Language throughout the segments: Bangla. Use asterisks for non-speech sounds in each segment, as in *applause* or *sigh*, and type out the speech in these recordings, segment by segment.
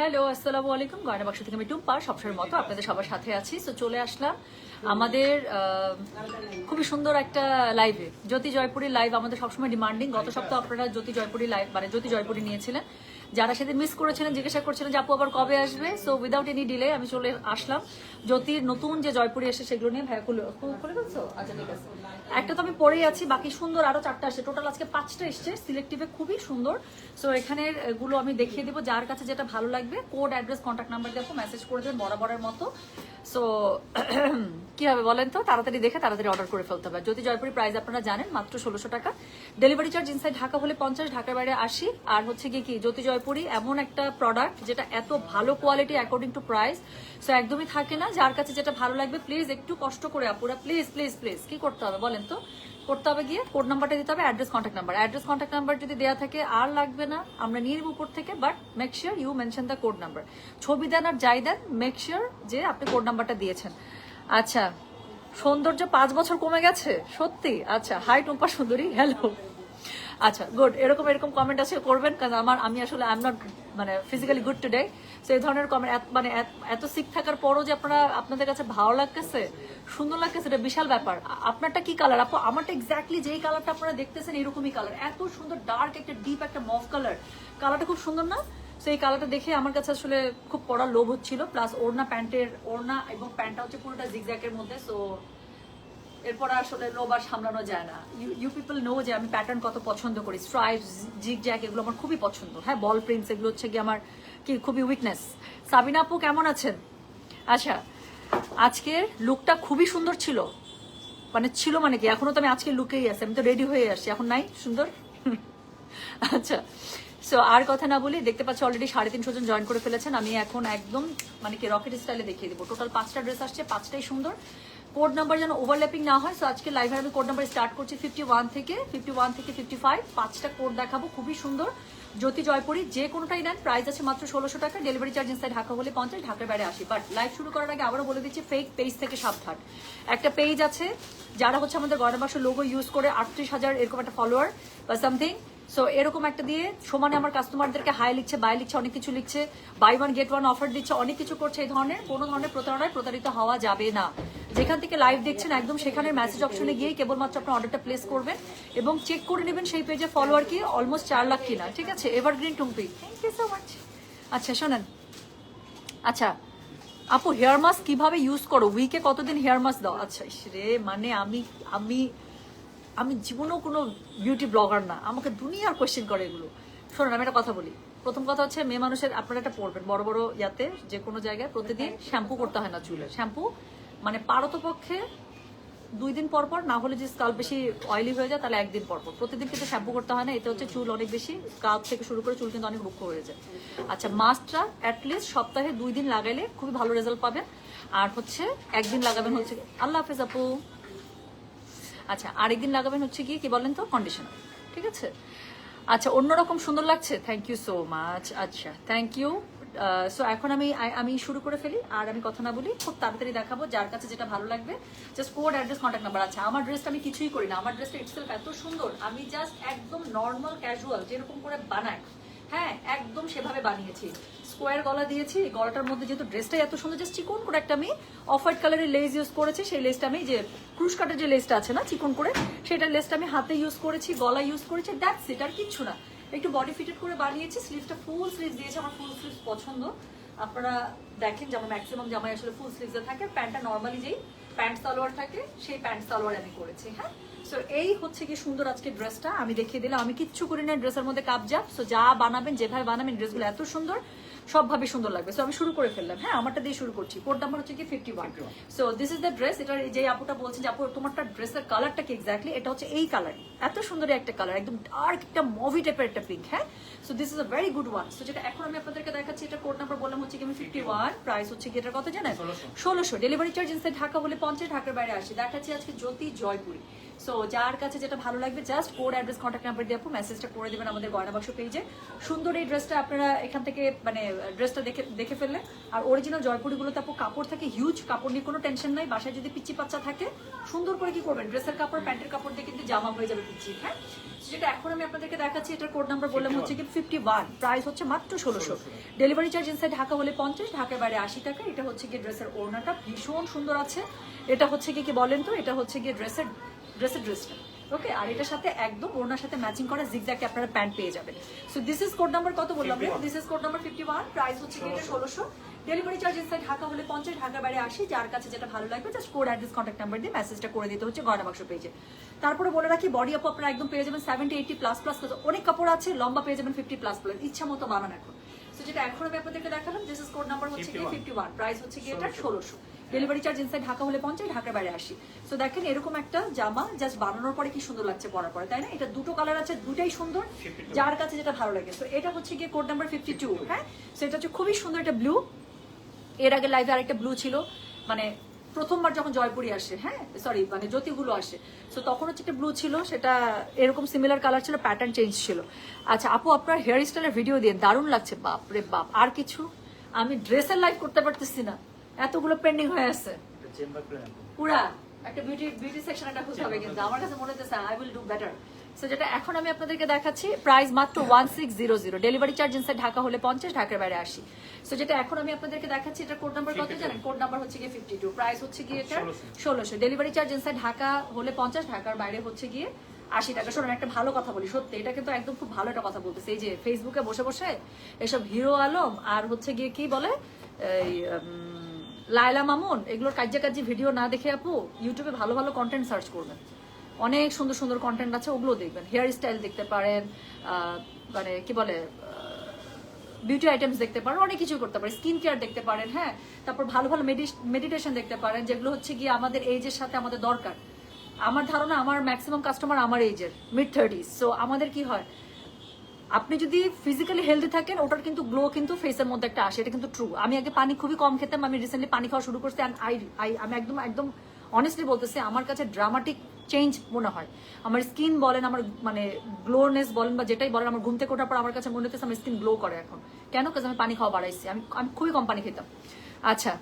হ্যালো, আসসালামু আলাইকুম। গয়না বাক্স থেকে আমি টুম্পা সবসময় মতো আপনাদের সবার সাথে আছি। তো চলে আসলাম আমাদের খুবই সুন্দর একটা লাইভে জ্যোতি জয়পুরী লাইভ আমাদের সবসময় ডিমান্ডিং গত সপ্তাহ আপনারা জ্যোতি জয়পুরী লাইভ মানে জ্যোতি জয়পুরী নিয়েছিলেন। যারা সেদিন মিস করেছিলেন, জিজ্ঞাসা করছিলেন যে, আপু, আবার কবে আসবে? সো উইদাউট এনি ডিলে আমি চলে আসলাম। জ্যোতির নতুন যে জয়পুরি এসে সেগুলো নিয়ে, ভাইয়া, খুলে খুলে আচ্ছা ঠিক আছে। একটা তো আমি পরেই আছি, বাকি সুন্দর আরও চারটা আসছে। টোটাল আজকে পাঁচটা এসছে সিলেক্টিভে খুবই সুন্দর। সো এখানেরগুলো আমি দেখিয়ে দিব, যার কাছে যেটা ভালো লাগবে। কোড অ্যাড্রেস কন্ট্যাক্ট নাম্বার দেখো মেসেজ করে দেবেন, বরাবরের মতো। সো *clears throat* কি হবে বলেন তো? তাড়াতাড়ি দেখে তাড়াতাড়ি অর্ডার করে ফেলতে হবে। যদি জয়পুরি প্রাইস আপনারা জানেন, মাত্র ষোলোশো টাকা। ডেলিভারি চার্জ ইনসাইড ঢাকা হলে পঞ্চাশ, ঢাকার বাইরে আশি। আর হচ্ছে কি কি, জ্যোতি জয়পুরি, এমন একটা প্রোডাক্ট যেটা এত ভালো quality according to price so একদমই থাকে না। যার কাছে যেটা ভালো লাগবে প্লিজ একটু কষ্ট করে আপুরা প্লিজ প্লিজ প্লিজ কি করতে হবে বলেন তো? করতে হবে গিয়ে কোড নাম্বারটা দিতে হবে address contact number address contact number যদি দেওয়া থাকে, আর লাগবে না, আমরা নিয়ে নেব উপর থেকে but make sure you mention the code number ছবি দেন আর যাই দেন মেক শিওর যে আপনি কোড নাম্বারটা দিয়েছেন। আচ্ছা সৌন্দর্য পাঁচ বছর কমে গেছে, সত্যি? আচ্ছা হাই টুম্পা সুন্দরী হ্যালো আচ্ছা গুড এরকম এরকম কমেন্ট আছে, করবেন, কারণ আমার, আমি আসলে আই এম নট মানে ফিজিক্যালি গুড টুডে তো এই ধরনের কমেন্ট মানে এত- সিক থাকার পরও যে আপনারা, আপনাদের কাছে ভালো লাগতেছে, সুন্দর লাগতেছে, এটা বিশাল ব্যাপার। আপনারটা কি কালার আপু, আমারটা এক্স্যাক্টলি যেই কালারটা আপনারা দেখতেছেন, এরকমই কালার এত সুন্দর ডার্ক একটা ডিপ একটা মফ কালার কালারটা খুব সুন্দর না? তো এই কালারটা দেখে আমার কাছে আসলে খুব পড়ার লোভ হচ্ছিল। প্লাস ওড়না প্যান্টের ওড়না এবং প্যান্টটা হচ্ছে পুরোটা জিগজ্যাকের মধ্যে সো এরপর আসলে লোভ আর সামলানো যায় না। ইউ পিপল নো যে আমি প্যাটার্ন কত পছন্দ করি। স্ট্রাইপ জিগ জ্যাক এগুলো আমার খুবই পছন্দ। হ্যাঁ বল প্রিন্টস এগুলো হচ্ছে কি আমার কি খুবই উইকনেস সাবিনা আপু, কেমন আছেন? আচ্ছা আজকের লুকটা খুবই সুন্দর ছিল। মানে ছিল মানে কি? এখনও তো আমি আজকে লুকেই আছি। আমি তো রেডি হয়ে আসছি এখন নাই? সুন্দর? *laughs* আচ্ছা সো আর কথা না বলি, দেখতে পাচ্ছি অলরেডি সাড়ে তিনশো জন জয়েন করে ফেলেছেন। আমি এখন একদম মানে কি রকেট স্টাইলে দেখিয়ে দেবো। টোটাল পাঁচটা ড্রেস আসছে, পাঁচটাই সুন্দর। কোড নাম্বার যেন ওভারল্যাপিং না হয় সো আজকে লাইভে আমি কোড নাম্বার স্টার্ট করছি ফিফটি ওয়ান থেকে ফিফটি ওয়ান থেকে ফিফটি ফাইভ পাঁচটা কোড দেখাবো, খুবই সুন্দর। জ্যোতি জয়পুরি, যে কোনোটাই নেন প্রাইস আছে মাত্র ষোলোশো টাকা ডেলিভারি চার্জ ইনসাইড ঢাকা হলে পঞ্চাশ, ঢাকার বাইরে আসি বাট লাইভ শুরু করার আগে আবারও বলে দিচ্ছি ফেক পেজ থেকে সাবধান। একটা পেজ আছে, যারা হচ্ছে আমাদের গয়নাবাক্স লোগো ইউজ করে আটত্রিশ হাজার এরকম একটা ফলোয়ার বা সামথিং সো এরকম একটা দিয়ে সমানে আমার কাস্টমারদেরকে হাই লিখছে বাই লিখছে অনেক কিছু লিখছে buy one get one offer দিচ্ছে অনেক কিছু করছে এই ধরনের কোনো ধরনের প্রতারণায় প্রতারিত হওয়া যাবে না। যেখান থেকে লাইভ দেখছেন একদম সেখানে মেসেজ অপশনে গিয়ে কেবলমাত্র আপনার অর্ডারটা প্লেস করবেন এবং চেক করে নেবেন সেই পেজে ফলোয়ার কি অলমোস্ট চার লাখ কিনা ঠিক আছে? Evergreen Tumpi thank you so much আচ্ছা শোনেন। আচ্ছা আপু হেয়ার মাস্ক কীভাবে ইউজ করো? উইকে কতদিন হেয়ার মাস্ক দাও? আচ্ছা রে মানে আমি আমি আমি জীবনেও কোনো বিউটি ব্লগার না। আমাকে দুনিয়ার কোয়েশ্চেন করে এগুলো। শোনেন আমি একটা কথা বলি। প্রথম কথা হচ্ছে মেয়ে মানুষের আপনারা এটা পড়বেন। বড় বড় ইয়াতে যে কোনো জায়গায় প্রতিদিন শ্যাম্পু করতে হয় না চুলে। শ্যাম্পু মানে পারতপক্ষে দুই দিন পর পর না হলে যে স্কাল্প বেশি অয়েলি হয়ে যায় তাহলে একদিন পর পর। প্রতিদিন কিন্তু শ্যাম্পু করতে হয় না। এতে হচ্ছে চুল অনেক বেশি স্কাল্প থেকে শুরু করে চুল কিন্তু অনেক রুক্ষ হয়ে যায়। আচ্ছা মাস্কটা অ্যাটলিস্ট সপ্তাহে দুই দিন লাগাইলে খুবই ভালো রেজাল্ট পাবেন। আর হচ্ছে একদিন লাগাবেন হচ্ছে আল্লাহ হাফেজ আপু। আচ্ছা আরেকদিন লাগাবেন হচ্ছে গিয়ে, কি বলেন তো? কন্ডিশনার ঠিক আছে? আচ্ছা অন্যরকম সুন্দর লাগছে? থ্যাংক ইউ সো মাচ আচ্ছা থ্যাংক ইউ সো এখন আমি আমি শুরু করে ফেলি, আর আমি কথা না বলি, খুব তাড়াতাড়ি দেখাবো যার কাছে যেটা ভালো লাগবে। Just code address contact number আছে আমার ড্রেসটা আমি কিছুই করি না। আমার ড্রেসটা ইটসেলফ এত সুন্দর। আমি জাস্ট একদম নর্মাল ক্যাজুয়াল যেরকম করে বানাই। হ্যাঁ একদম সেভাবে বানিয়েছি। স্কোয়ার গলা দিয়েছি। গলাটার মধ্যে যেহেতু ড্রেসটাই এত সুন্দর জাস্ট চিকন করে একটা আমি অফ হোয়াইট কালারের লেস ইউজ করেছি। সেই লেসটা আমি যে ক্রুশ কাটের যে লেসটা আছে না, চিকন করে, সেটা লেসটা আমি হাতে ইউজ করেছি গলা ইউজ করেছি দ্যাটস ইট আর কিচ্ছু না। একটু বডি ফিটেড করে বানিয়েছি স্লিভসটা ফুল স্লিভ দিয়েছি, আমার ফুল স্লিভস পছন্দ। আপনারা দেখেন যেমন ম্যাক্সিমাম জামাই আসলে ফুল স্লিভসে থাকে প্যান্টটা নর্মালি যেই প্যান্ট সালোয়ার থাকে, সেই প্যান্ট সালোয়ার আমি করেছি হ্যাঁ? সো এই হচ্ছে কি সুন্দর আজকে ড্রেসটা আমি দেখিয়ে দিলাম। আমি কিচ্ছু করি না ড্রেসের মধ্যে কাপ কাপজাপ সো যা বানাবেন, যেভাবে বানাবেন ড্রেসগুলো এত সুন্দর। সবভাবে সুন্দর লাগবে। সো আমি শুরু করে ফেললাম। হ্যাঁ আমারটা দিয়ে শুরু করছি। কোড নাম্বার হচ্ছে কি fifty one so this is the dress এটা যে আপুটা বলছেন যে আপু তোমারটা ড্রেসের কালারটা কি এক্স্যাক্টলি এটা হচ্ছে এই কালার এত সুন্দর একটা কালার একদম ডার্ক একটা মুভি টাইপের একটা পিঙ্ক হ্যাঁ? So this is a very good one so যেটা এখন আমি আপনাদেরকে দেখাচ্ছি এটা কোড নাম্বার বললাম হচ্ছে কি আমি ফিফটি ওয়ান প্রাইস হচ্ছে কি এটার কথা জানেন? ষোলোশো। ডেলিভারি চার্জ ইনসাইড ঢাকা বলে পঞ্চাশ ঢাকার বাইরে আসি দেখাচ্ছি আজকে জ্যোতি জয়পুরি। সো যার কাছে যেটা ভালো লাগবে just code address contact number দিয়ে আপু মেসেজটা করে দেবেন আমাদের গয়না বাক্স পেজে সুন্দর এই ড্রেসটা আপনারা এখান থেকে মানে ড্রেসটা দেখে দেখে ফেললে। আর অরিজিনাল জয়পুরিগুলোতে আপু কাপড় থাকে হিউজ কাপড় নিয়ে কোনো টেনশন নাই। বাসায় যদি পিচ্ছি পাচ্চা থাকে, সুন্দর করে কি করবেন? ড্রেসের কাপড়, প্যান্টের কাপড় দিয়ে কিন্তু জামা হয়ে যাবে পিচ্ছি হ্যাঁ? যেটা এখন আমি আপনাদেরকে দেখাচ্ছি, এটার কোড নাম্বার বললাম হচ্ছে কি ফিফটি ওয়ান প্রাইস হচ্ছে মাত্র ষোলোশো। ডেলিভারি চার্জ ইনসাইড ঢাকা হলে পঞ্চাশ, ঢাকার বাইরে আশি টাকা। এটা হচ্ছে গিয়ে ড্রেসের ওড়নাটা ভীষণ সুন্দর আছে। এটা হচ্ছে কি কি বলেন তো? এটা হচ্ছে গিয়ে ড্রেসের ড্রেসের ড্রেসটা। ওকে আর এটার সাথে একদম ওড়নার সাথে ম্যাচিং করা জিগজ্যাকে আপনারা প্যান্ট পেয়ে যাবেন। So this is code number কত বললাম? This is code number fifty one price হচ্ছে এটা ষোলোশো। ডেলিভারি চার্জ ইনসাইড ঢাকা হলে পঞ্চাশ ঢাকার বাইরে আসি যার কাছে যেটা ভালো লাগবে just code address contact number দিয়ে মেসেজটা করে দিতে হচ্ছে গয়না বাক্স পেজে তারপরে বলে রাখি বডি আপ আপনারা একদম পেয়ে যাবেন সেভেন্টি এইটি প্লাস প্লাস অনেক কাপড় আছে লম্বা পেয়ে যাবেন ফিফটি প্লাস প্লাস ইচ্ছা মতো বানান এখন। সো যেটা এখন আমি আপনাদেরকে দেখালাম দিস ইজ কোড নাম্বার হচ্ছে কি ফিফটি ওয়ান প্রাইস হচ্ছে কি এটা ষোলোশো। ডেলিভারি চার্জ ইনসাইড ঢাকা হলে পঞ্চাশ ঢাকার বাইরে আসি সো দেখেন এরকম একটা জামা জাস্ট বানানোর পরে কি সুন্দর লাগছে পরার পরে তাই না? এটা দুটো কালার আছে দুটাই সুন্দর। যার কাছে যেটা ভালো লাগে। তো এটা হচ্ছে গিয়ে কোড নাম্বার ফিফটি টু হ্যাঁ? সো এটা হচ্ছে খুবই সুন্দর একটা ব্লু এর আগে লাইভে আরেকটা ব্লু ছিল। মানে প্রথমবার যখন জয়পুরি আসে হ্যাঁ? সরি মানে জ্যোতিগুলো আসে। তো তখন হচ্ছে একটা ব্লু ছিল সেটা এরকম সিমিলার কালার ছিল প্যাটার্ন চেঞ্জ ছিল। আচ্ছা আপু আপনার হেয়ার স্টাইলের ভিডিও দিয়ে দারুণ লাগছে বাপ রে বাপ আর কিছু? আমি ড্রেসের লাইভ করতে পারতেছি না। এতগুলো পেন্ডিং হয়ে আছে। পুরা একটা বিউটি বিউটি সেকশন একটা খুলতে হবে কিন্তু। আমার কাছে মনে হচ্ছে I will do better so যেটা এখন আমি আপনাদেরকে দেখাচ্ছি প্রাইস মাত্র one six zero zero delivery charge inside Dhaka হলে পঞ্চাশ ঢাকার বাইরে আসি সো যেটা এখন আমি আপনাদেরকে দেখাচ্ছি এটা কোড নাম্বার কত জানেন? কোড নাম্বার হচ্ছে গিয়ে ফিফটি টু প্রাইস হচ্ছে গিয়ে এটা ষোলোশো। ডেলিভারি চার্জ ইনসাইড ঢাকা হলে পঞ্চাশ ঢাকার বাইরে হচ্ছে গিয়ে আশি টাকা। শোনেন একটা ভালো কথা বলি সত্যি। এটা কিন্তু একদম খুব ভালো একটা কথা বলতেছে। এই যে ফেসবুকে বসে বসে এসব হিরো আলম আর হচ্ছে গিয়ে কি বলে? এই লায়লা মামুন, এগুলোর কাজ্যি ভিডিও না দেখে আপু ইউটিউবে ভালো ভালো কন্টেন্ট সার্চ করবেন। অনেক সুন্দর সুন্দর কন্টেন্ট আছে, ওগুলো দেখবেন। হেয়ার স্টাইল দেখতে পারেন মানে কি বলে বিউটি আইটেমস দেখতে পারেন, অনেক কিছু করতে পারেন। স্কিন কেয়ার দেখতে পারেন হ্যাঁ। তারপর ভালো ভালো মেডিটেশন দেখতে পারেন, যেগুলো হচ্ছে গিয়ে আমাদের এইজের সাথে আমাদের দরকার। আমার ধারণা, আমার ম্যাক্সিমাম কাস্টমার আমার এইজের মিড থার্টিস সো আমাদের কি হয় আপনি যদি ফিজিক্যালি হেলদি থাকেন, ওটার কিন্তু গ্লো কিন্তু ফেসের মধ্যে একটা আসে, এটা কিন্তু ট্রু আমি আগে পানি খুবই কম খেতাম, আমি রিসেন্টলি পানি খাওয়া শুরু করছি আই আই আমি একদম একদম অনেস্টলি বলতেছি, আমার কাছে ড্রামাটিক চেঞ্জ মনে হয়। আমার স্কিন বলেন, আমার মানে গ্লোনেস বলেন বা যেটাই বলেন, আমার ঘুম থেকে ওঠার পর আমার কাছে মনে হচ্ছে আমার স্কিন গ্লো করে এখন। কেন? কাজ আমি পানি খাওয়া বাড়াইছি। আমি আমি খুবই কম পানি খেতাম। আচ্ছা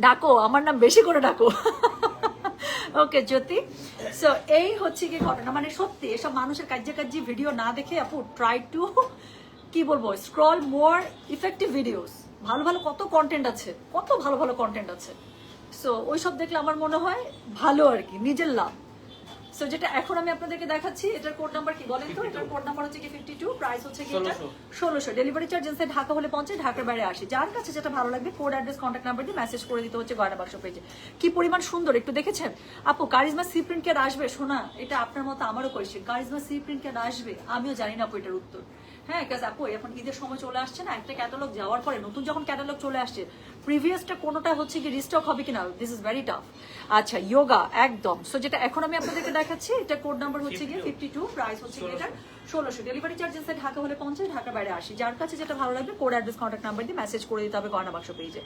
ডাকো, আমার নাম বেশি করে ডাকো। *laughs* ওকে, জ্যোতি। সো এই হচ্ছে কি ঘটনা। মানে সত্যি, এসব মানুষের কাজে কাজে ভিডিও না দেখে আপু ট্রাই টু কি বলব স্ক্রল মোর ইফেক্টিভ ভিডিওস ভালো ভালো কত কন্টেন্ট আছে, কত ভালো ভালো কন্টেন্ট আছে। সো ওইসব দেখলে আমার মনে হয় ভালো আর কি, নিজের লাভ। সো যেটা এখন আমি আপনাদেরকে দেখাচ্ছি এটার কোড নাম্বার কি বলেন তো? এটার কোড নাম্বার হচ্ছে কি ফিফটি টু প্রাইস হচ্ছে কি এটা? ষোলোশো। ডেলিভারি চার্জ ইনসাইড ঢাকা হলে পঞ্চাশ ঢাকার বাইরে আসে। যার কাছে যেটা ভালো লাগবে কোড অ্যাড্রেস কন্ট্যাক্ট নাম্বার দিয়ে মেসেজ করে দিতে হচ্ছে গয়না বাক্স পেজে কি পরিমাণ সুন্দর একটু দেখেছেন? আপু কারিজমা সি প্রিন্ট কেয়ার আসবে? শোনা এটা আপনার মতো আমারও question Karishma C print care আসবে? আমিও জানি না আপু এটার উত্তর। হ্যাঁ কাজ আপু এখন ঈদের সময় চলে আসছে না একটা ক্যাটালগ যাওয়ার পরে নতুন যখন ক্যাটালগ চলে আসছে প্রিভিয়াসটা কোনোটা হচ্ছে কি রিস্টক হবে কিনা? দিস ইজ ভেরি টাফ আচ্ছা যোগা একদম। সো যেটা এখন আমি আপনাদেরকে দেখাচ্ছি এটা কোড নাম্বার হচ্ছে গিয়ে ফিফটি টু প্রাইস হচ্ছে গিয়ে এটা ষোলোশো। ডেলিভারি চার্জ ইনসাইড ঢাকা হলে পঞ্চাশ ঢাকার বাইরে আসি যার কাছে যেটা ভালো লাগবে কোড অ্যাড্রেস কন্ট্যাক্ট নাম্বার দিয়ে মেসেজ করে দিতে হবে গয়না বাক্স পেজে।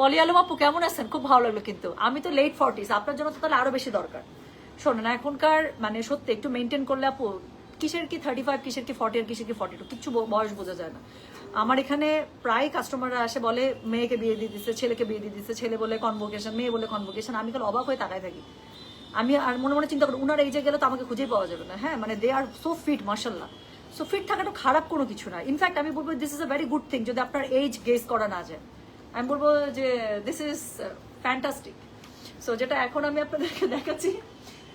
পলি আলম আপু কেমন আছেন? খুব ভালো লাগল কিন্তু। আমি তো লেট ফর্টিস আপনার জন্য তো তাহলে আরও বেশি দরকার। শোনেন এখনকার মানে সত্যি একটু মেনটেন করলে আপু কিসের কি থার্টি ফাইভ কিসের কি ফর্টি আর কিসের কি ফর্টি টু কিছু বয়স বোঝা যায় না। আমার এখানে প্রায় কাস্টমাররা আসে বলে মেয়েকে বিয়ে দিয়ে দিচ্ছে ছেলেকে বিয়ে দিয়ে দিচ্ছে ছেলে বলে কনভোকেশন মেয়ে বলে কনভোকেশন আমি কাল অবাক হয়ে তাকায় থাকি। আমি আর মনে মনে চিন্তা করি উনার এই যে গেলে তো আমাকে খুঁজেই পাওয়া যাবে না। হ্যাঁ মানে দে আর সো ফিট মার্শাল্লাহ সো ফিট থাকাটা খারাপ কোনো কিছু না। ইনফ্যাক্ট আমি বলব this is a very good thing যদি আপনার এজ গেস করা না যায়। আমি বলব যে দিস ইজ ফ্যান্টাস্টিক সো যেটা এখন আমি আপনাদেরকে দেখাচ্ছি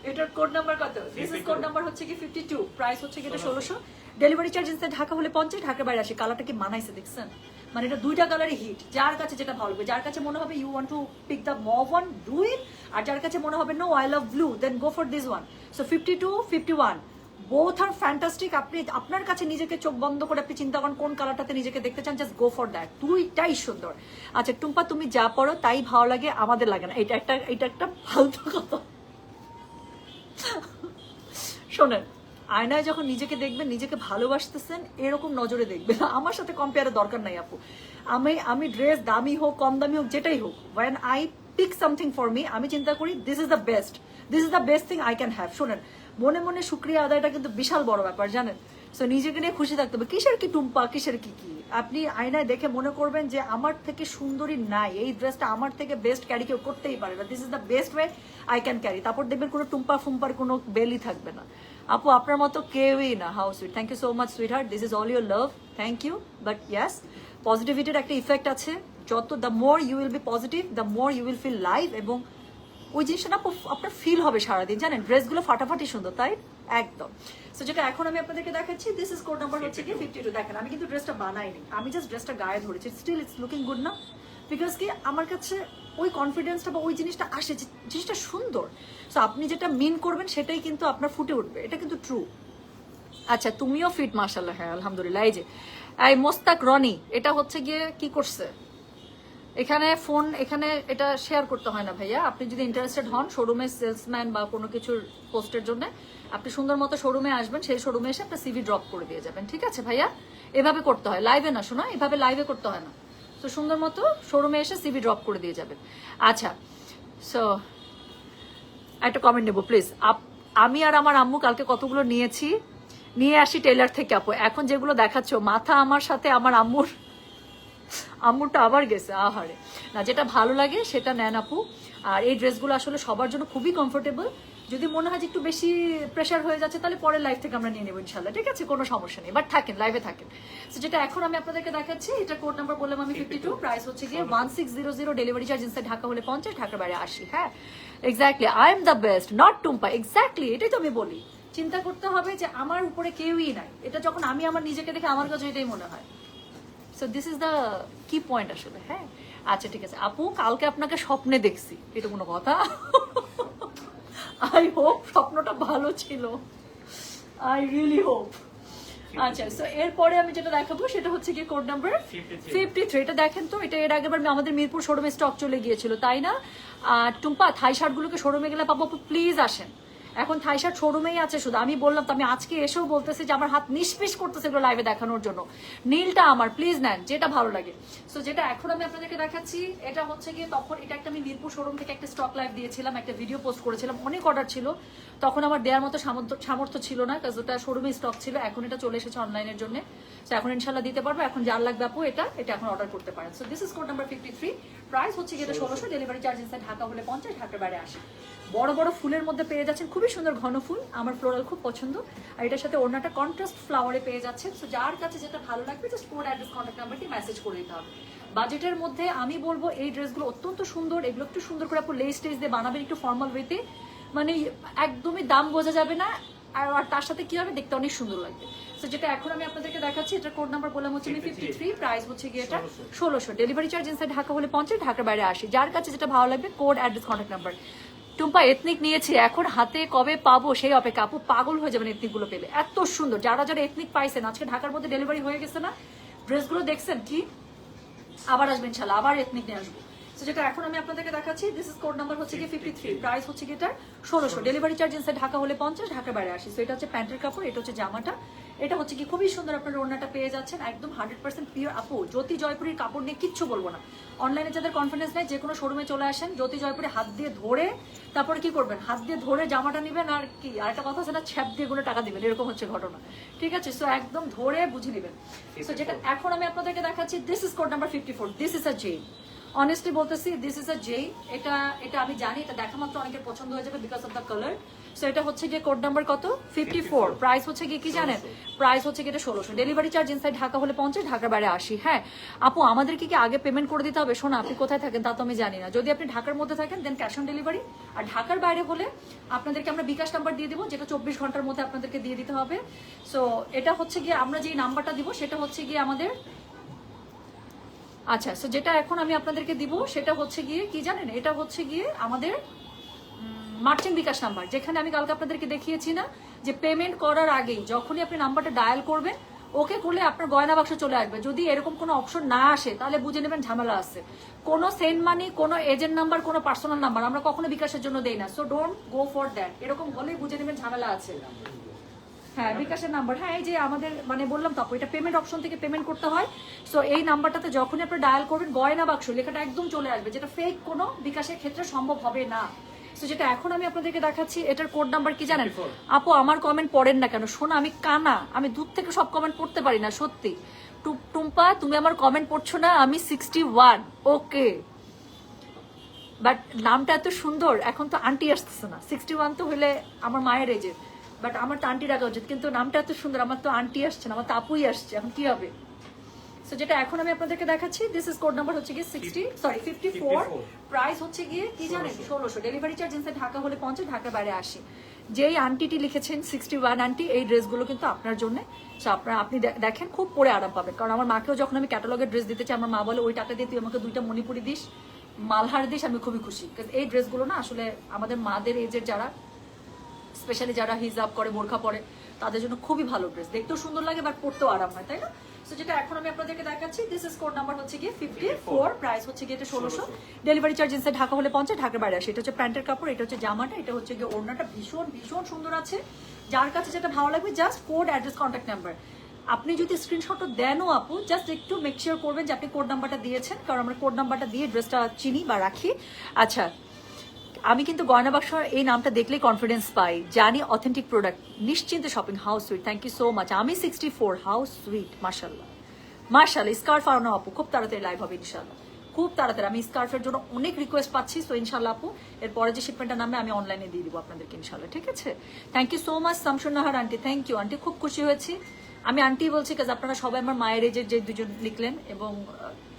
এটার কোড নাম্বার কত? দিস ইজ কোড নাম্বার হচ্ছে কি ফিফটি টু প্রাইস হচ্ছে কি এটা ষোলোশো। ডেলিভারি চার্জ ঢাকা হলে পঞ্চাশ, ঢাকার বাইরে আসে। কালারটা কি মানাইছে দেখছেন? মানে এটা দুইটা কালারই হিট যার কাছে যেটা ভালো লাগবে, যার কাছে মনে হবে you want to pick the mauve one do it আর যার কাছে মনে হবে no I love blue then go for this one so fifty two fifty one both are fantastic আপনি আপনার কাছে নিজেকে চোখ বন্ধ করে আপনি চিন্তা করেন কোন কালারটাতে নিজেকে দেখতে চান জাস্ট গো ফর দ্যাট দুইটাই সুন্দর। আচ্ছা টুম্পা, তুমি যা পড়ো তাই ভালো লাগে, আমাদের লাগে না। এটা একটা এটা একটা ফালতু কথা। শোনেন আয়নায় যখন নিজেকে দেখবেন, নিজেকে ভালোবাসতেছেন, এরকম নজরে দেখবেন। আমার সাথে কম্পেয়ারের দরকার নাই আপু। আমি আমি ড্রেস দামি হোক, কম দামি হোক, যেটাই হোক when I pick something for me আমি চিন্তা করি this is the best this is the best thing I can have শোনেন, মনে মনে শুক্রিয়া আদায়টা কিন্তু বিশাল বড় ব্যাপার, জানেন? সো নিজেকে নিয়ে খুশি থাকতে হবে। কিসের কি টুম্পা, কিসের কি কি? আপনি আয়নায় দেখে মনে করবেন যে, আমার থেকে সুন্দরী নাই। এই ড্রেসটা আমার থেকে বেস্ট ক্যারি কেউ করতেই পারে না। This is the best way I can carry তারপর দেখবেন কোনো টুম্পা ফুম্পার কোনো বেলি থাকবে না। আপু, আপনার মতো কেউই না। How sweet thank you so much sweetheart this is all your love thank you but yes পজিটিভিটির একটা ইফেক্ট আছে। যত the more you will be positive the more you will feel live এবং ওই জিনিসটা না আপু- আপনার ফিল হবে সারাদিন। জানেন, ড্রেসগুলো ফাটাফাটি সুন্দর, তাই? একদম। সো যেটা এখন আমি আপনাদেরকে দেখাচ্ছি দিস ইজ কোড নাম্বার হচ্ছে কি ফিফটি টু দেখেন, আমি কিন্তু ড্রেসটা বানাইনি। আমি জাস্ট ড্রেসটা গায়ে ধরেছি। স্টিল ইটস লুকিং গুড না? বিকজ কি, আমার কাছে ওই কনফিডেন্সটা বা ওই জিনিসটা আসে জিনিসটা সুন্দর। সো আপনি যেটা মিন করবেন সেটাই কিন্তু আপনার ফুটে উঠবে। এটা কিন্তু ট্রু আচ্ছা তুমিও ফিট মার্শাল্লাহ হ্যাঁ আলহামদুলিল্লাহ। এই যে, এই মোস্তাক রনি, এটা হচ্ছে গিয়ে কি করছে? এখানে ফোন এখানে এটা শেয়ার করতে হয় না ভাইয়া। আপনি যদি ইন্টারেস্টেড হন শোরুমে সেলসম্যান বা কোনো কিছুর পোস্টের জন্য, আপনি সুন্দর মতো শোরুমে আসবেন, সেই শোরুমে এসে আপনার সিভি ড্রপ করে দিয়ে যাবেন। ঠিক আছে ভাইয়া? এভাবে করতে হয়। লাইভে না শোনা, এভাবে লাইভে করতে হয় না। তো সুন্দর মতো শোরুমে এসে সিভি ড্রপ করে দিয়ে যাবেন আচ্ছা সো একটা কমেন্ট নেব প্লিজ আমি আর আমার আম্মু কালকে কতগুলো নিয়েছি? নিয়ে আসি টেলার থেকে, আপু। এখন যেগুলো দেখাচ্ছ, মাথা আমার সাথে আমার আম্মুর, আম্মুরটা আবার গেছে, আহারে। না, যেটা ভালো লাগে সেটা নেন আপু। আর এই ড্রেসগুলো আসলে সবার জন্য খুবই কমফোর্টেবল যদি মনে হয় যে একটু বেশি প্রেশার হয়ে যাচ্ছে তাহলে পরের লাইফ থেকে আমরা নিয়ে নেব ইনশাল্লাহ ঠিক আছে? কোনো সমস্যা নেই। বাট থাকেন লাইভে থাকেন। তো যেটা এখন আমি আপনাদেরকে দেখাচ্ছি এটা কোড নাম্বার বললাম আমি ফিফটি টু প্রাইস হচ্ছে গিয়ে one six zero zero delivery charge inside Dhaka হলে পঞ্চাশ ঢাকার বাইরে আসি হ্যাঁ? Exactly I am the best not Tumpa. Exactly এটাই তো আমি বলি। চিন্তা করতে হবে যে আমার উপরে কেউই নাই। এটা যখন আমি আমার নিজেকে দেখে আমার কাছে এটাই মনে হয়। So this is the key point আসলে। হ্যাঁ? আচ্ছা ঠিক আছে। আপু কালকে আপনাকে স্বপ্নে দেখছি। এটা কোনো কথা? আই হোপ স্বপ্নটা ভালো ছিল। আই রিয়েলি হোপ আচ্ছা সো এরপরে আমি যেটা দেখাবো সেটা হচ্ছে কি কোড নাম্বার ফিফটি থ্রি এটা দেখেন তো এটা এর আগেবার আমাদের মিরপুর শোরুমে স্টক চলে গিয়েছিল তাই না? আর টুম্পা থাই শার্টগুলোকে শোরুমে গেলে পাবো প্লিজ আসেন। এখন থাই শার্ট শোরুমেই আছে শুধু। আমি বললাম তো আমি আজকে এসেও বলতেছি যে আমার হাত নিষ্পিস করতেছে এগুলো লাইভে দেখানোর জন্য। নীলটা আমার প্লিজ নেন যেটা ভালো লাগে। সো যেটা এখন আমি আপনাদেরকে দেখাচ্ছি এটা হচ্ছে গিয়ে তখন এটা একটা আমি মিরপুর শোরুম থেকে একটা স্টক লাইভ দিয়েছিলাম একটা ভিডিও পোস্ট করেছিলাম অনেক অর্ডার ছিল। তখন আমার দেওয়ার মতো সামর্থ্য সামর্থ্য ছিল না কাজ ওটা শোরুমে স্টক ছিল এখন এটা চলে এসেছে অনলাইনের জন্য। সো এখন ইনশাল্লাহ দিতে পারব এখন যার লাগবে আপু এটা এটা এখন অর্ডার করতে পারেন। So this is code number fifty three price হচ্ছে গিয়ে ষোলোশো। ডেলিভারি চার্জ ঢাকা হলে পঞ্চাশ ঢাকার বাইরে আসে বড় বড় ফুলের মধ্যে পেয়ে যাচ্ছেন। খুবই সুন্দর ঘন ফুল। আমার ফ্লোরাল খুব পছন্দ। আর এটার সাথে ওড়নাটা কন্ট্রাস্ট ফ্লাওয়ারে পেয়ে যাচ্ছেন। সো যার কাছে যেটা ভালো লাগবে জাস্ট কোড অ্যাড্রেস কন্ট্যাক্ট নাম্বারটি মেসেজ করে দিতে হবে। বাজেটের মধ্যে আমি বলব এই ড্রেসগুলো অত্যন্ত সুন্দর। এগুলো একটু সুন্দর করে আপু লেস টেস দিয়ে বানাবেন একটু ফর্মাল ওয়েতে মানে একদমই দাম বোঝা যাবে না। আর আর তার সাথে কি হবে? দেখতে অনেক সুন্দর লাগবে। তো যেটা এখন আমি আপনাদেরকে দেখাচ্ছি এটা কোড নাম্বার বললাম হচ্ছে আমি ফিফটি থ্রি প্রাইস হচ্ছে গিয়ে এটা ষোলোশো। ডেলিভারি চার্জ ইনসাইড ঢাকা হলে পঞ্চাশ ঢাকার বাইরে আসে যার কাছে যেটা ভালো লাগবে code address contact number Tumpa ethnic নিয়েছি, এখন হাতে কবে পাবো সেই অপেক্ষা? আপু পাগল হয়ে যাবেন এথনিকগুলো পেলে। এত সুন্দর। যারা যারা এথনিক পাইছেন, আজকে ঢাকার মধ্যে ডেলিভারি হয়ে গেছে না? ড্রেসগুলো দেখছেন? কি? আবার আসবেন ইনশাল্লাহ, আবার এথনিক নিয়ে আসব। তো যেটা এখন আমি আপনাদেরকে দেখাচ্ছি দিস ইজ কোড নাম্বার হচ্ছে কি ফিফটি থ্রি প্রাইস হচ্ছে কি এটার ষোলোশো। ডেলিভারি চার্জ ইনসাইড ঢাকা হলে পঞ্চাশ ঢাকার বাইরে আসি তো এটা হচ্ছে প্যান্টের কাপড় এটা হচ্ছে জামাটা। এটা হচ্ছে কি খুবই সুন্দর আপনার ওড়নাটা পেয়ে যাচ্ছেন একদম হান্ড্রেড পার্সেন্ট পিওর আপু জ্যোতি জয়পুরের কাপড় নিয়ে কিচ্ছু বলব না। অনলাইনে যাদের কনফিডেন্স নেই যে কোনো শোরুমে চলে আসেন জ্যোতি জয়পুরে হাত দিয়ে ধরে তারপরে কি করবেন? হাত দিয়ে ধরে জামাটা নেবেন আর কি? আর একটা কথা সেটা ছ্যাপ দিয়ে গুলো টাকা দিবেন এরকম হচ্ছে ঘটনা। ঠিক আছে? সো একদম ধরে বুঝে নেবেন। সো যেটা এখন আমি আপনাদেরকে দেখাচ্ছি this is code number fifty four this is a Zain honestly বলতেছি দিস ইজ আ জেই এটা এটা আমি জানি এটা দেখা মাত্র অনেকের পছন্দ হয়ে যাবে because of the colour so এটা হচ্ছে গিয়ে কোড নাম্বার কত? ফিফটি ফোর প্রাইস হচ্ছে গিয়ে কি জানেন? প্রাইস হচ্ছে গিয়ে এটা ষোলোশো। ডেলিভারি চার্জ ইনসাইড ঢাকা হলে পঞ্চাশ ঢাকার বাইরে আসি হ্যাঁ আপু আমাদেরকে কি আগে পেমেন্ট করে দিতে হবে? শোনা আপনি কোথায় থাকেন তা তো আমি জানি না। যদি আপনি ঢাকার মধ্যে থাকেন দেন ক্যাশ অন ডেলিভারি আর ঢাকার বাইরে হলে আপনাদেরকে আমরা বিকাশ নাম্বার দিয়ে দিব যেটা চব্বিশ ঘণ্টার মধ্যে আপনাদেরকে দিয়ে দিতে হবে। সো এটা হচ্ছে গিয়ে আমরা যেই নাম্বারটা দিব সেটা হচ্ছে গিয়ে আমাদের আচ্ছা সো যেটা এখন আমি আপনাদেরকে দিব সেটা হচ্ছে গিয়ে কি জানেন? এটা হচ্ছে গিয়ে আমাদের মার্চেন্ট বিকাশ নাম্বার, যেখানে আমি কালকে আপনাদেরকে দেখিয়েছি না যে পেমেন্ট করার আগেই যখনই আপনি নাম্বারটা ডায়াল করবেন, ওকে করলে আপনার গয়না বাক্স চলে আসবে। যদি এরকম কোনো অপশন না আসে, তাহলে বুঝে নেবেন ঝামেলা আছে। কোনো সেন্ড মানি কোনো এজেন্ট নাম্বার কোনো পার্সোনাল নাম্বার আমরা কখনো বিকাশের জন্য দেই না। So don't go for that এরকম হলেই বুঝে নেবেন ঝামেলা আছে। হ্যাঁ বিকাশের নাম্বার হ্যাঁ এই যে আমাদের মানে বললাম তো আপু, এটা পেমেন্ট অপশন থেকে পেমেন্ট করতে হয়। সো এই নাম্বারটাতে যখনই আপনি ডায়াল করবেন গয়না বাক্স লেখাটা একদম চলে আসবে যেটা ফেক কোনো বিকাশের ক্ষেত্রে সম্ভব হবে না। সো যেটা এখন আমি আপনাদেরকে দেখাচ্ছি এটার কোড নাম্বার কি জানেন? আপু আমার কমেন্ট পড়েন না কেন? শোনো আমি কানা আমি দূর থেকে সব কমেন্ট পড়তে পারি না সত্যি। টুম্পা তুমি আমার কমেন্ট পড়ছো না আমি সিক্সটি ওয়ান ওকে বাট নামটা এত সুন্দর এখন তো আন্টি আসতেছে না। সিক্সটি ওয়ান তো হলে আমার মায়ের এজের বাট আমার তো আন্টি রাখা উচিত কিন্তু নামটা এত সুন্দর আমার তো আন্টি আসছে না আমার তো আপুই আসছে এখন কি হবে? সো যেটা এখন আমি আপনাদেরকে দেখাচ্ছি দিস ইজ কোড নাম্বার হচ্ছে গিয়ে sixty sorry fifty four price হচ্ছে গিয়ে কি জানেন ষোলোশো। ডেলিভারি চার্জ ইনসাইড ঢাকা হলে পৌঁছে ঢাকার বাইরে আসি। যেই আন্টিটি লিখেছেন সিক্সটি ওয়ান আন্টি এই ড্রেসগুলো কিন্তু আপনার জন্য। সো আপনার আপনি দেখেন খুব পরে আরাম পাবেন। কারণ আমার মাকেও যখন আমি ক্যাটালগের ড্রেস দিতে চাই আমার মা বলে ওই টাকা দিয়ে তুই আমাকে দুইটা মণিপুরি দিস মালহার দিস আমি খুবই খুশি। কারণ এই ড্রেসগুলো না আসলে আমাদের মাদের এজের যারা স্পেশালি যারা হিজাব করে বোরখা পরে তাদের জন্য খুবই ভালো ড্রেস দেখতেও সুন্দর লাগে বাট পরতেও আরাম হয় তাই না? সো যেটা এখন আমি আপনাদেরকে দেখাচ্ছি দিস ইজ কোড নাম্বার হচ্ছে গিয়ে ফিফটি ফোর প্রাইস হচ্ছে গিয়ে এটা ষোলোশো। ডেলিভারি চার্জ ইনসাইড ঢাকা হলে পৌঁছে ঢাকার বাইরে আসে। এটা হচ্ছে প্যান্টের কাপড় এটা হচ্ছে জামাটা এটা হচ্ছে গিয়ে ওড়নাটা ভীষণ ভীষণ সুন্দর আছে। যার কাছে যেটা ভালো লাগবে just code address contact number আপনি যদি স্ক্রিনশটও দেনও আপু জাস্ট একটু মেক শিওর করবেন যে আপনি কোড নাম্বারটা দিয়েছেন কারণ আমরা কোড নাম্বারটা দিয়ে ড্রেসটা চিনি বা রাখি। আচ্ছা আমি কিন্তু গয়না বাক্স এই নামটা দেখলেই কনফিডেন্স পাই। জানি অথেন্টিক প্রোডাক্ট নিশ্চিন্তে shopping house sweet thank you so much আমি সিক্সটি ফোর হাউস সুইট মার্শাল্লাহ মার্শাল্লাহ স্কার্ফ আনো আপু, খুব তাড়াতাড়ি লাইভ হবে ইনশাল্লাহ খুব তাড়াতাড়ি, আমি স্কার্ফের জন্য অনেক রিকোয়েস্ট পাচ্ছি সো ইনশাল্লাহ আপু এর পরে যে শিপমেন্টটা নামে আমি অনলাইনে দিয়ে দিব আপনাদেরকে ইনশাল্লাহ ঠিক আছে? Thank you so much Shamsun Nahar aunty thank you aunty খুব খুশি হয়েছি। আমি আন্টি বলছি কাজ আপনারা সবাই আমার মায়ের এজের যে দুজন লিখলেন এবং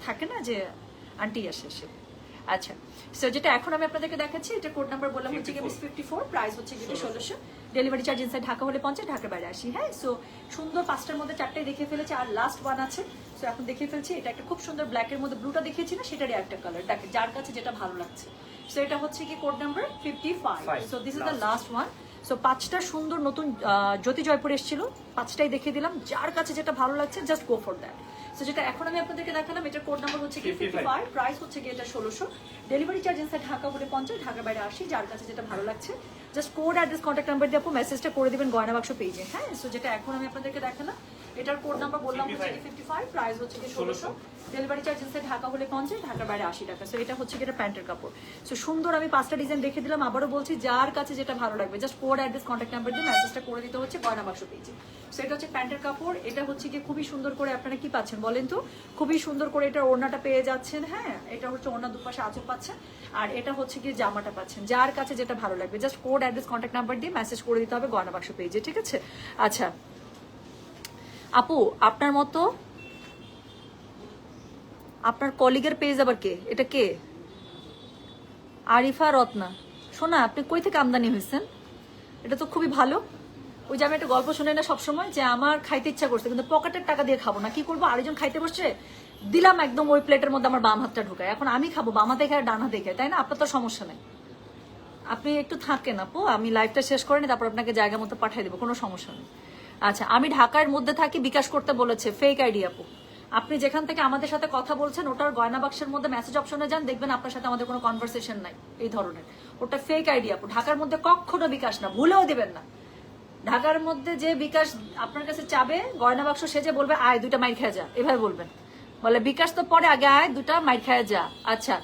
থাকে না যে আন্টি আসে সে আচ্ছা সো যেটা এখন আমি আপনাদেরকে দেখাচ্ছি এটা কোড নাম্বার বললাম হচ্ছে গিয়ে ফিফটি ফোর প্রাইস হচ্ছে গিয়ে ষোলোশো। ডেলিভারি চার্জ ইনসাইড ঢাকা হলে পঞ্চাশ ঢাকার বাইরে আসি হ্যাঁ? সো সুন্দর পাঁচটার মধ্যে চারটাই দেখে ফেলেছে আর লাস্ট ওয়ান আছে। সো এখন দেখে ফেলছি এটা একটা খুব সুন্দর ব্ল্যাকের মধ্যে ব্লুটা দেখিয়েছি না সেটারই একটা কালার দেখে যার কাছে যেটা ভালো লাগছে। সো এটা হচ্ছে কি code number fifty five. So this is the last one so পাঁচটা সুন্দর নতুন আহ, জ্যোতি জয়পুর এসেছিল। পাঁচটাই দেখিয়ে দিলাম। যার কাছে যেটা ভালো লাগছে just go for that so যেটা এখন আমি আপনাদেরকে দেখালাম এটার কোড নাম্বার হচ্ছে কি ফিফটি 55 ফাইভ প্রাইস হচ্ছে গিয়ে এটা ষোলোশো। ডেলিভারি চার্জ ঢাকা বলে পঞ্চাশ ঢাকার বাইরে আসি যার কাছে যেটা ভালো লাগছে। Just code address contact number দিয়ে আপু মেসেজটা করে দিবেন গয়না বাক্স পেজে হ্যাঁ? সো যেটা এখন আমি আপনাদেরকে দেখালাম এটার কোড নাম্বার বললাম হচ্ছে ফিফটি ফাইভ প্রাইস হচ্ছে কি ষোলোশো। ডেলিভারি চার্জ ইনসাইড ঢাকা হলে পঞ্চাশ ঢাকার বাইরে আশি টাকা। সো এটা হচ্ছে কি এটা প্যান্টের কাপড়। সো সুন্দর আমি পাঁচটা ডিজাইন দেখে দিলাম আবারও বলছি যার কাছে যেটা ভালো লাগবে just code address contact number দিয়ে মেসেজটা করে দিতে হচ্ছে গয়না বাক্স পেজে সো এটা হচ্ছে প্যান্টের কাপড় এটা হচ্ছে কি খুবই সুন্দর করে আপনারা কি পাচ্ছেন বলেন তো? খুবই সুন্দর করে এটা ওড়নাটা পেয়ে যাচ্ছেন হ্যাঁ? এটা হচ্ছে ওড়না দুপাশে আঁচল পাচ্ছেন। আর এটা হচ্ছে কি জামাটা পাচ্ছেন যার কাছে যেটা ভালো লাগবে just code address contact number দিয়ে মেসেজ করে দিতে হবে গয়না বাক্স পেজে ঠিক আছে? আচ্ছা। আপু, আপনার মতো আপনার কলিগের পেজ আবার কে? এটা কে? আরিফা রত্না। শোনা আপনি কই থেকে আমদানি হয়েছেন? এটা তো খুবই ভালো। ওই যে আমি একটা গল্প শুনে না সবসময় যে আমার খাইতে ইচ্ছা করছে, কিন্তু পকেটের টাকা দিয়ে খাব না। কি করব? আরেকজন খাইতে বসছে? দিলাম একদম ওই প্লেটের মধ্যে আমার বাম হাতটা ঢুকায়। এখন আমি খাব, বাম হাতে খায় ডান হাতে খায়, তাই না? আপনার তো সমস্যা নেই। আপনি একটু থাকেন আপু, আমি লাইভটা শেষ করে নি, তারপর আপনাকে জায়গা মতো পাঠিয়ে দেবো, কোনো সমস্যা নেই। আচ্ছা আমি ঢাকার মধ্যে থাকি, বিকাশ করতে বলেছে ফেক আইডি আপু। আপনি যেখান থেকে আমাদের সাথে কথা বলছেন, ওটার গয়না বাক্সের মধ্যে মেসেজ অপশনে যান, দেখবেন আপনার সাথে আমাদের কোনো কনভারসেশন নাই, এই ধরনের। ওটা ফেক আইডি আপু। ঢাকার মধ্যে কখনো বিকাশ না, ভুলেও দেবেন না। ঢাকার মধ্যে যে বিকাশ আপনার কাছে চাবে, গয়না বাক্স সেজে বলবে, আয়, দুইটা মাইর খেয়ে যা। এভাবে বলবেন। বলে, বিকাশ তো পরে, আগে আয় দুটা মাইর খেয়ে যা। আচ্ছা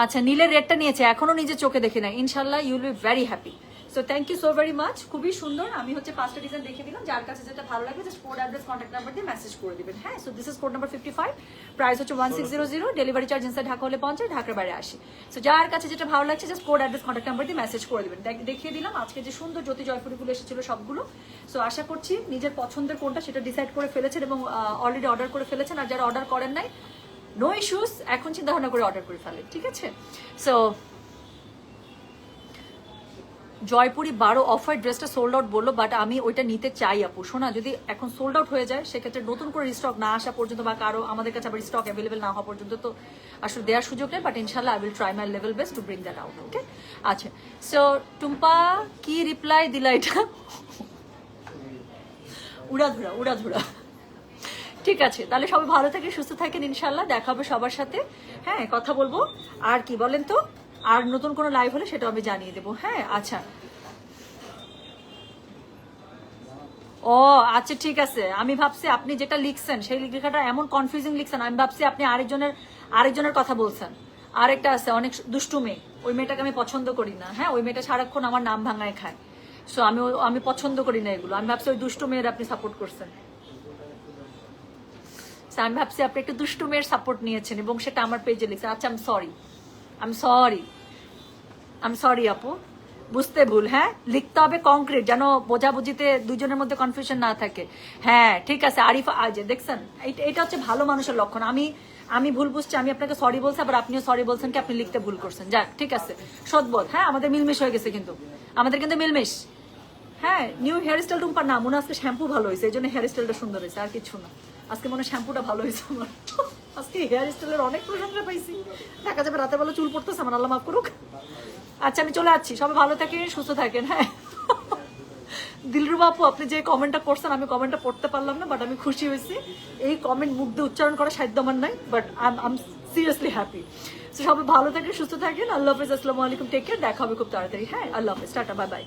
আচ্ছা নীলের রেটটা নিয়েছে, এখনও নিজে চোখে দেখে নাই। ইনশাল্লাহ you'll be very happy so thank you so very much খুবই সুন্দর। আমি হচ্ছে পাঁচটা ডিজাইন দেখে দিলাম। যার কাছে যেটা ভালো লাগবে just code address contact number দিয়ে মেসেজ করে দিবেন। হ্যাঁ so this is code number fifty five price হচ্ছে one six zero zero delivery charge inside Dhaka হলে পঞ্চাশ, ঢাকার বাইরে আসি সো যার কাছে যেটা ভালো লাগছে just code address contact number দিয়ে মেসেজ করে দেবেন। দেখিয়ে দিলাম, আজকে যে সুন্দর জ্যোতি জয়পুরিগুলো এসেছিল সবগুলো। সো আশা করছি নিজের পছন্দের কোনটা সেটা ডিসাইড করে ফেলেছেন এবং অলরেডি অর্ডার করে ফেলেছেন। আর যারা অর্ডার করেন নাই নো ইস্যুস এখন চিন্তা ভাবনা করে অর্ডার করে ফেলেন ঠিক আছে? সো জয়পুরি বারো অফার ড্রেসটা সোল্ড আউট বলল বাট আমি ওইটা নিতে চাই আপু। শোনা যদি এখন সোল্ড আউট হয়ে যায়, সেক্ষেত্রে নতুন করে স্টক না আসা পর্যন্ত বা কারও আমাদের কাছে আবার স্টক অ্যাভেলেবেল না হওয়া পর্যন্ত তো আসলে দেওয়ার সুযোগ নেই বাট ইনশাল্লাহ I will try my level best to bring that out okay আচ্ছা সো টুম্পা, কি রিপ্লাই দিলা এটা? উড়াধুরা উড়াধুরা। ঠিক আছে, তাহলে সবাই ভালো থাকে সুস্থ থাকেন ইনশাল্লাহ দেখা হবে সবার সাথে। হ্যাঁ কথা বলব। আর কি বলেন তো? আর নতুন কোনো লাইভ হলে সেটা আমি জানিয়ে দেবো। হ্যাঁ আচ্ছা। ও আচ্ছা ঠিক আছে। আমি ভাবছি আপনি যেটা লিখছেন, সেই লেখাটা এমন কনফিউজিং লিখছেন। আমি ভাবছি আপনি আরেকজনের আরেকজনের কথা বলছেন। আরেকটা আছে, অনেক দুষ্টু মেয়ে। ওই মেয়েটাকে আমি পছন্দ করি না। হ্যাঁ ওই মেয়েটা সারাক্ষণ আমার নাম ভাঙায় খায়। সো আমি আমি পছন্দ করি না এগুলো। আমি ভাবছি ওই দুষ্টু মেয়ের আপনি সাপোর্ট করছেন। আমি ভাবছি আপনি একটু দুষ্টু মেয়ের সাপোর্ট নিয়েছেন এবং সেটা আমার পেজে লিখছে। আচ্ছা আমি সরি আমি সরি আমি সরি আপু। বুঝতে ভুল হ্যাঁ? লিখতে হবে কংক্রিট যেন বোঝাবুঝিতে দুজনের মধ্যে কনফিউশন না থাকে। হ্যাঁ ঠিক আছে, আরিফ আজ দেখছেন এটা হচ্ছে ভালো মানুষের লক্ষণ। আমি আমি ভুল বুঝছি, আমি আপনাকে সরি বলছি, আবার আপনিও সরি বলছেন কি আপনি লিখতে ভুল করছেন। যাক, ঠিক আছে সদবোধ হ্যাঁ? আমাদের মিলমিশ হয়ে গেছে কিন্তু। আমাদের কিন্তু মিলমিশ। হ্যাঁ নিউ হেয়ার স্টাইল টুম্পার না মনে আজকে শ্যাম্পু ভালো হয়েছে, এই জন্য হেয়ার স্টাইলটা সুন্দর হয়েছে, আর কিছু না। আজকে মনে শ্যাম্পুটা ভালো হয়েছে আমার। আজকে হেয়ার স্টাইলের অনেক প্রশংসা পাইছি। দেখা যাবে রাতে বেলা চুল পড়তেছে, আমার আল্লাহ মাফ করুক। আচ্ছা আমি চলে যাচ্ছি সবাই ভালো থাকেন, সুস্থ থাকেন হ্যাঁ। দিলরুবা আপু, আপনি যে কমেন্টটা করছেন, আমি কমেন্টটা পড়তে পারলাম না বাট আমি খুশি হয়েছি। এই কমেন্ট মুখ দিয়ে উচ্চারণ করা সাধ্য আমার নাই but I am seriously happy সবাই ভালো থাকেন, সুস্থ থাকেন। আল্লাহ হাফিজ, আসসালামু আলাইকুম। টেক কেয়ার দেখা হবে খুব তাড়াতাড়ি হ্যাঁ। আল্লাহ হাফিজ, টাটা বাই বাই